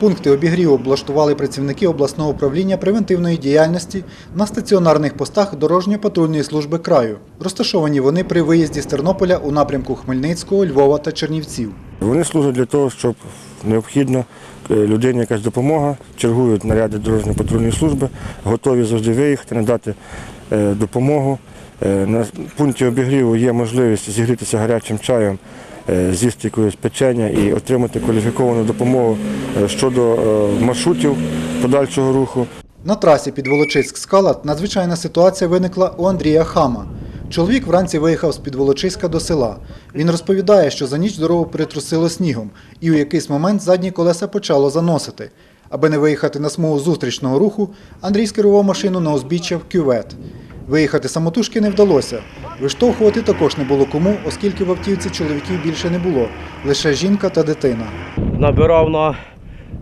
Пункти обігріву облаштували працівники обласного управління превентивної діяльності на стаціонарних постах дорожньо-патрульної служби краю. Розташовані вони при виїзді з Тернополя у напрямку Хмельницького, Львова та Чернівців. Вони служать для того, щоб необхідно е, людині якась допомога, чергують наряди дорожньо-патрульної служби, готові завжди виїхати, надати е, допомогу. Е, На пункті обігріву є можливість зігрітися гарячим чаєм, з'їсти якогось печення і отримати кваліфіковану допомогу е, щодо е, маршрутів подальшого руху. На трасі під Волочиськ-Скала надзвичайна ситуація виникла у Андрія Хама. Чоловік вранці виїхав з-під Волочиська до села. Він розповідає, що за ніч дорогу притрусило снігом, і у якийсь момент задні колеса почало заносити. Аби не виїхати на смугу зустрічного руху, Андрій скерував машину на узбіччя в кювет. Виїхати самотужки не вдалося. Виштовхувати також не було кому, оскільки в автівці чоловіків більше не було, лише жінка та дитина. набирав на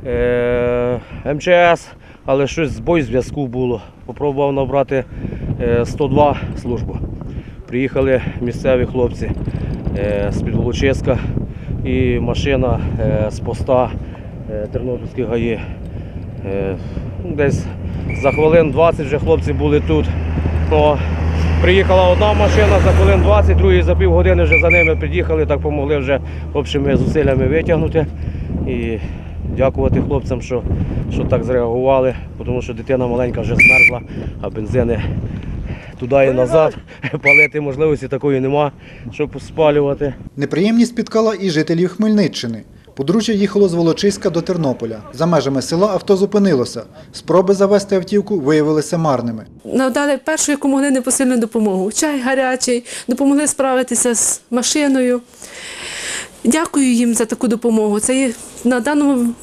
е, МЧС, але щось збой зв'язку було. Попробував набрати е, 102 службу. Приїхали місцеві хлопці е, з-під Волочиська і машина е, з поста е, Тернопільських ГАІ. Е, ну, десь за хвилин 20 вже хлопці були тут. Ну, приїхала одна машина за хвилин 20, другі за півгодини вже за ними під'їхали, так допомогли вже общими зусиллями витягнути. І дякувати хлопцям, що, що так зреагували, тому що дитина маленька вже змерзла, а бензини туди і назад. Палити можливості такої нема, щоб спалювати. Неприємність спіткала і жителів Хмельниччини. Подружжя їхало з Волочиська до Тернополя. За межами села авто зупинилося. Спроби завести автівку виявилися марними. Надали першу, яку могли непосильну допомогу. Чай гарячий, допомогли справитися з машиною. Дякую їм за таку допомогу. Це на даному,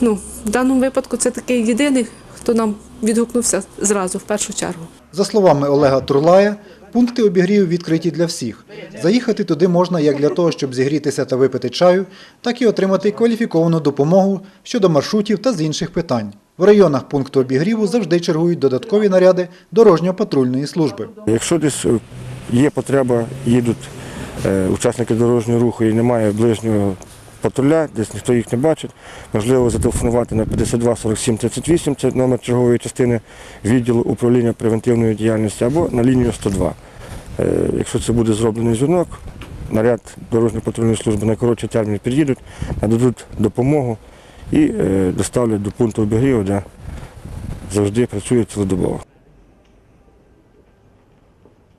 ну, в даному випадку це такий єдиний, хто нам відгукнувся зразу в першу чергу. За словами Олега Турлая, пункти обігріву відкриті для всіх. Заїхати туди можна як для того, щоб зігрітися та випити чаю, так і отримати кваліфіковану допомогу щодо маршрутів та з інших питань. В районах пункту обігріву завжди чергують додаткові наряди дорожньо-патрульної служби. Якщо десь е, є потреба, їдуть е, учасники дорожнього руху і немає ближнього патруля, десь ніхто їх не бачить, можливо зателефонувати на 52 47 38, це номер чергової частини відділу управління превентивної діяльності, або на лінію 102. Е, Якщо це буде зроблений дзвінок, наряд дорожньо-патрульної служби на коротший термін під'їдуть, нададуть допомогу і е, доставлять до пункту обігріву, де завжди працює цілодобово.